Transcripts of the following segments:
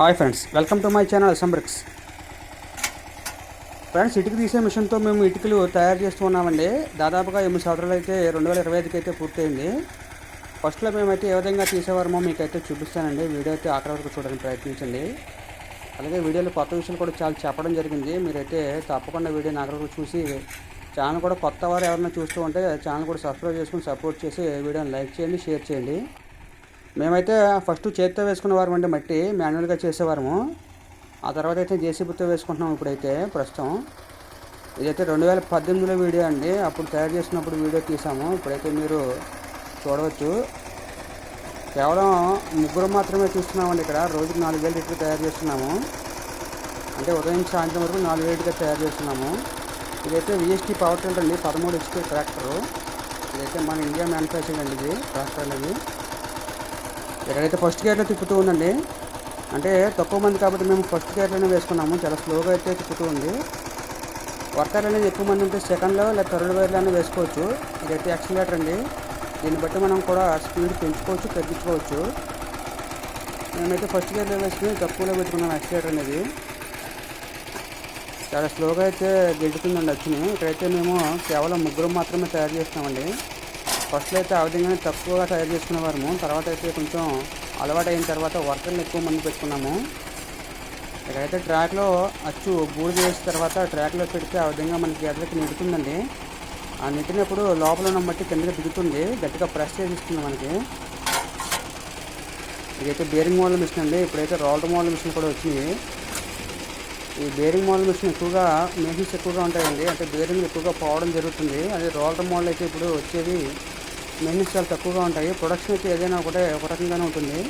Hi friends welcome to my channel అసంబ్రిక్స్. Friends ఇటుక తీసే మిషన్తో మేము ఇటుకలు తయారు చేస్తూ ఉన్నామండి దాదాపుగా ఎనిమిది సంవత్సరాలు అయితే రెండు వేల ఇరవై ఐదుకి అయితే పూర్తయింది. ఫస్ట్లో మేమైతే ఏ విధంగా తీసేవారమో మీకైతే చూపిస్తానండి. వీడియో అయితే ఆఖరి వరకు చూడడానికి ప్రయత్నించండి. అలాగే వీడియోలో కొత్త విషయాలు కూడా చాలా చెప్పడం జరిగింది. మీరైతే తప్పకుండా వీడియోని ఆఖరి వరకు చూసి ఛానల్ కూడా కొత్త వారు ఎవరైనా చూస్తూ ఉంటే ఛానల్ కూడా సబ్స్క్రైబ్ చేసుకుని సపోర్ట్ చేసి వీడియోని లైక్ చేయండి షేర్ చేయండి. మేమైతే ఫస్ట్ చేతితో వేసుకునేవారం అండి మట్టి మాన్యువల్గా చేసేవారము. ఆ తర్వాత అయితే జేసీబీతో వేసుకుంటున్నాం ఇప్పుడైతే ప్రస్తుతం. ఇదైతే రెండు వేల పద్దెనిమిదిలో వీడియో అండి. అప్పుడు తయారు చేసినప్పుడు వీడియో తీసాము. ఇప్పుడైతే మీరు చూడవచ్చు. కేవలం ముగ్గురు మాత్రమే చూస్తున్నామండి ఇక్కడ. రోజుకి నాలుగు వేలు లీటర్లు తయారు చేస్తున్నాము. అంటే ఉదయం సాయంత్రం వరకు నాలుగు వేలుగా తయారు చేస్తున్నాము. ఇదైతే విఎస్టీ పవర్ టిల్లర్ అండి. పదమూడు హెచ్పీ ట్రాక్టరు. ఇదైతే మన ఇండియా మ్యానుఫ్యాక్చరింగ్ అండి ఇది ట్రాక్టర్ అనేది. ఇక్కడైతే ఫస్ట్ గేర్లో తిప్పుతూ ఉందండి అంటే తక్కువ మంది కాబట్టి మేము ఫస్ట్ గేర్లోనే వేసుకున్నాము. చాలా స్లోగా అయితే తిప్పుతూ ఉంది. వర్కర్ అనేది ఎక్కువ మంది ఉంటే సెకండ్లో లేదా థర్డ్ వేర్లోనే వేసుకోవచ్చు. ఇదైతే యాక్సిలేటర్ అండి. దీన్ని బట్టి మనం కూడా స్పీడ్ పెంచుకోవచ్చు తగ్గించుకోవచ్చు. మేమైతే ఫస్ట్ గేర్లో వేసుకుని తక్కువలో పెట్టుకున్నాం యాక్సిలేటర్ అనేది. చాలా స్లోగా అయితే గెలుతుందండి వచ్చినాయి ఇక్కడైతే మేము కేవలం ముగ్గురు మాత్రమే తయారు చేస్తామండి ఫస్ట్లో అయితే ఆ విధంగానే తక్కువగా తయారు చేసుకునే వారము తర్వాత అయితే కొంచెం అలవాటు అయిన తర్వాత వర్కర్లు ఎక్కువ మంది పెట్టుకున్నాము. ఇక్కడైతే ట్రాక్లో అచ్చు బూడిద వేసిన తర్వాత ట్రాక్లో పెడితే ఆ విధంగా మనకి ఎదలకి నిడుతుందండి. ఆ నెట్టినప్పుడు లోపల ఉన్న మట్టి కిందకి దిగుతుంది. గట్టిగా ప్రెస్ చేసిస్తుంది మనకి. ఇదైతే బేరింగ్ మోడల్ మిషన్ అండి. ఇప్పుడైతే రోలర్ మోడల్ మిషన్ కూడా వచ్చింది. ఈ బేరింగ్ మోడల్ మిషన్ ఎక్కువగా మెషిన్స్ ఎక్కువగా ఉంటాయండి. అంటే బేరింగ్ ఎక్కువగా పోవడం జరుగుతుంది. అదే రోలర్ మోడల్ అయితే ఇప్పుడు వచ్చేది మెషిన్స్ చాలా తక్కువగా ఉంటాయి. ప్రొడక్షన్ అయితే ఏదైనా ఒకటే ఒక రకంగానే ఉంటుంది.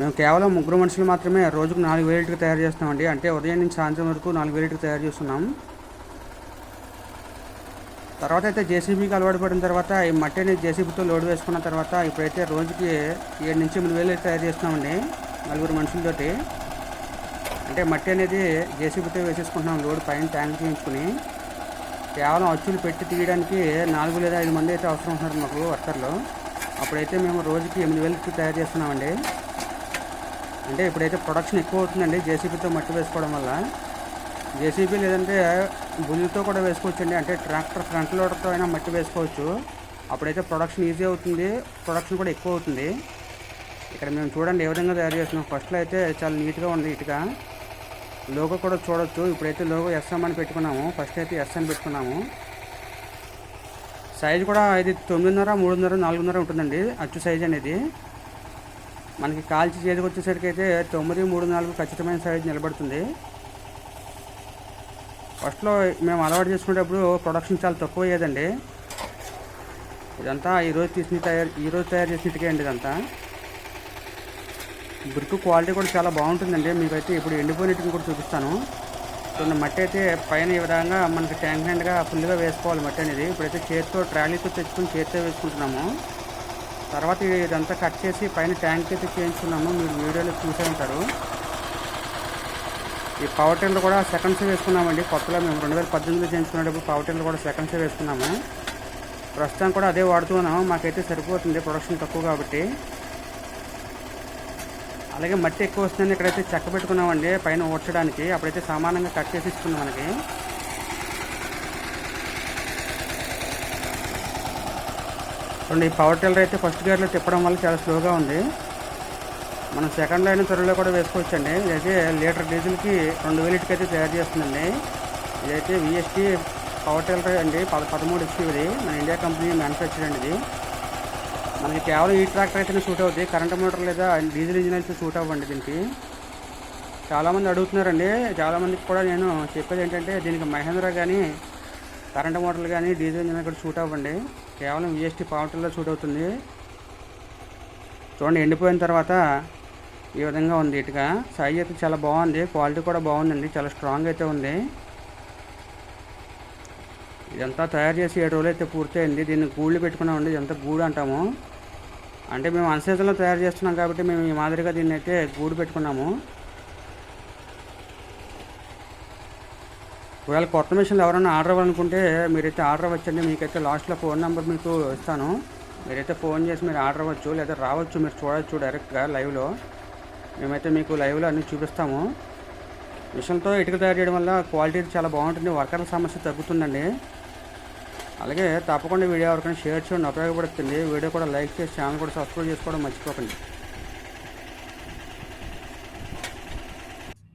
మేము కేవలం ముగ్గురు మనుషులు మాత్రమే రోజుకు నాలుగు వేలిటికి తయారు చేస్తామండి అంటే ఉదయం నుంచి సాయంత్రం వరకు నాలుగు వేలిటికి తయారు చేస్తున్నాం. తర్వాత అయితే జేసీబీకి అలవాటు పడిన తర్వాత ఈ మట్టిని జేసీబీతో లోడ్ వేసుకున్న తర్వాత ఇప్పుడైతే రోజుకి ఏడు నుంచి ఎనిమిది వేలు తయారు చేస్తున్నామండి నలుగురు మనుషులతోటి. అంటే మట్టి అనేది జేసీబీతో వేసేసుకుంటున్నాం లోడ్ పైన ట్యాంక్ చేయించుకుని. కేవలం అచ్చులు పెట్టి తీయడానికి నాలుగు లేదా ఐదు మంది అయితే అవసరం ఉంటున్నారు మాకు వర్కర్లు. అప్పుడైతే మేము రోజుకి ఎనిమిది వేలు తయారు చేస్తున్నామండి. అంటే ఇప్పుడైతే ప్రొడక్షన్ ఎక్కువ అవుతుందండి జేసీబీతో మట్టి వేసుకోవడం వల్ల. జేసీబీ లేదంటే బుల్లితో కూడా వేసుకోవచ్చండి. అంటే ట్రాక్టర్ ఫ్రంట్ లోడర్తో అయినా మట్టి వేసుకోవచ్చు. అప్పుడైతే ప్రొడక్షన్ ఈజీ అవుతుంది. ప్రొడక్షన్ కూడా ఎక్కువ అవుతుంది. ఇక్కడ మేము చూడండి ఏ విధంగా తయారు చేస్తున్నాం. ఫస్ట్లో అయితే చాలా నీట్గా ఉంది ఇటుక. లోగో కూడా చూడొచ్చు. ఇప్పుడైతే లోగో ఎస్ఎం అని పెట్టుకున్నాము. ఫస్ట్ అయితే ఎస్ అని పెట్టుకున్నాము. సైజ్ కూడా ఇది తొమ్మిదిన్నర మూడున్నర నాలుగున్నర ఉంటుందండి. అచ్చు సైజ్ అనేది. మనకి కాల్చి చేతికి వచ్చేసరికి అయితే తొమ్మిది మూడు నాలుగు ఖచ్చితమైన సైజ్ నిలబడుతుంది. ఫస్ట్లో మేము అలవాటు చేసుకునేటప్పుడు ప్రొడక్షన్ చాలా తక్కువ అయ్యేదండి. ఇదంతా ఈరోజు తీసిన తయారు ఈరోజు తయారు చేసిన ఇటుకే అండి ఇదంతా. బ్రిక్ క్వాలిటీ కూడా చాలా బాగుంటుందండి. మీకైతే ఇప్పుడు ఎండిపోయినట్టుని కూడా చూపిస్తాను. కొన్ని మట్టి అయితే పైన ఈ విధంగా మనకి ట్యాంక్ హ్యాండ్గా ఫుల్గా వేసుకోవాలి మట్టి అనేది. ఇప్పుడైతే చేతితో ట్రాలీతో తెచ్చుకొని చేతితో వేసుకుంటున్నాము. తర్వాత ఇదంతా కట్ చేసి పైన ట్యాంక్ అయితే చేయించుకున్నాము. మీరు వీడియోలో చూసే ఉంటారు. ఈ పవర్ టెన్లు కూడా సెకండ్స్ వేసుకున్నామండి. కొత్తలో మేము రెండు వేల పద్దెనిమిదిలో చేయించుకునేటప్పుడు పవర్ టెన్లు కూడా సెకండ్స్ వేసుకున్నాము. ప్రస్తుతం కూడా అదే వాడుతున్నాము మాకైతే సరిపోతుంది ప్రొడక్షన్ తక్కువ కాబట్టి. అలాగే మట్టి ఎక్కువ వస్తుందని ఇక్కడైతే చెక్క పెట్టుకున్నామండి పైన ఓడ్చడానికి. అప్పుడైతే సమానంగా కట్ చేసి ఇస్తుంది మనకి. రెండు ఈ పవర్ టిల్లర్ అయితే ఫస్ట్ గేర్లో తిప్పడం వల్ల చాలా స్లోగా ఉంది. మనం సెకండ్ లైన్ త్వరలో కూడా వేసుకోవచ్చండి. ఇదైతే లీటర్ డీజిల్కి రెండు వేలిటికి అయితే తయారు చేస్తుందండి. ఇదైతే విఎస్టీ పవర్ టీలర్ అండి. పద పదమూడు హెచ్పీ ఇది మన ఇండియా కంపెనీ మ్యానుఫ్యాక్చర్ అండి ఇది. మనకి కేవలం ఈ ట్రాక్టర్ అయితేనే సూట్ అవుతుంది కరెంట్ మోటార్ లేదా డీజిల్ ఇంజిన్ అయితే సూట్ అవ్వండి దీనికి. చాలామంది అడుగుతున్నారండి. చాలామందికి కూడా నేను చెప్పేది ఏంటంటే దీనికి మహేంద్ర కానీ కరెంట్ మోటార్లు కానీ డీజిల్ ఇంజిన్ ఇక్కడ సూట్ అవ్వండి. కేవలం విఎస్టీ పవర్ టిల్లర్ సూట్ అవుతుంది. చూడండి ఎండిపోయిన తర్వాత ఈ విధంగా ఉంది. ఇటుక సైజ్ అయితే చాలా బాగుంది. క్వాలిటీ కూడా బాగుందండి. చాలా స్ట్రాంగ్ అయితే ఉంది. ఇదంతా తయారు చేసి ఏడు రోజులు అయితే పూర్తయింది. దీన్ని గూళ్ళు పెట్టుకున్నామండి. ఇదంతా గూడు అంటాము. అంటే మేము అన్సీజన్లో తయారు చేస్తున్నాం కాబట్టి మేము ఈ మాదిరిగా దీన్ని అయితే గూడు పెట్టుకున్నాము. ఒకవేళ కొత్త మిషన్లు ఎవరైనా ఆర్డర్ అవ్వాలనుకుంటే మీరైతే ఆర్డర్ ఇవ్వచ్చండి. మీకైతే లాస్ట్లో ఫోన్ నెంబర్ మీకు ఇస్తాను. మీరైతే ఫోన్ చేసి మీరు ఆర్డర్ అవ్వచ్చు లేదా రావచ్చు. మీరు చూడవచ్చు డైరెక్ట్గా లైవ్లో మేమైతే మీకు లైవ్లో అన్నీ చూపిస్తాము. మిషన్తో ఇటుక తయారు చేయడం వల్ల క్వాలిటీ చాలా బాగుంటుంది వర్కర్ల సమస్య తగ్గుతుందండి. అలాగే తప్పకుండా వీడియో ఎవరికైనా షేర్ చేయండి ఉపయోగపడుతుంది. వీడియో కూడా లైక్ చేసి ఛానల్ కూడా సబ్స్క్రైబ్ చేసుకోవడం మర్చిపోకండి.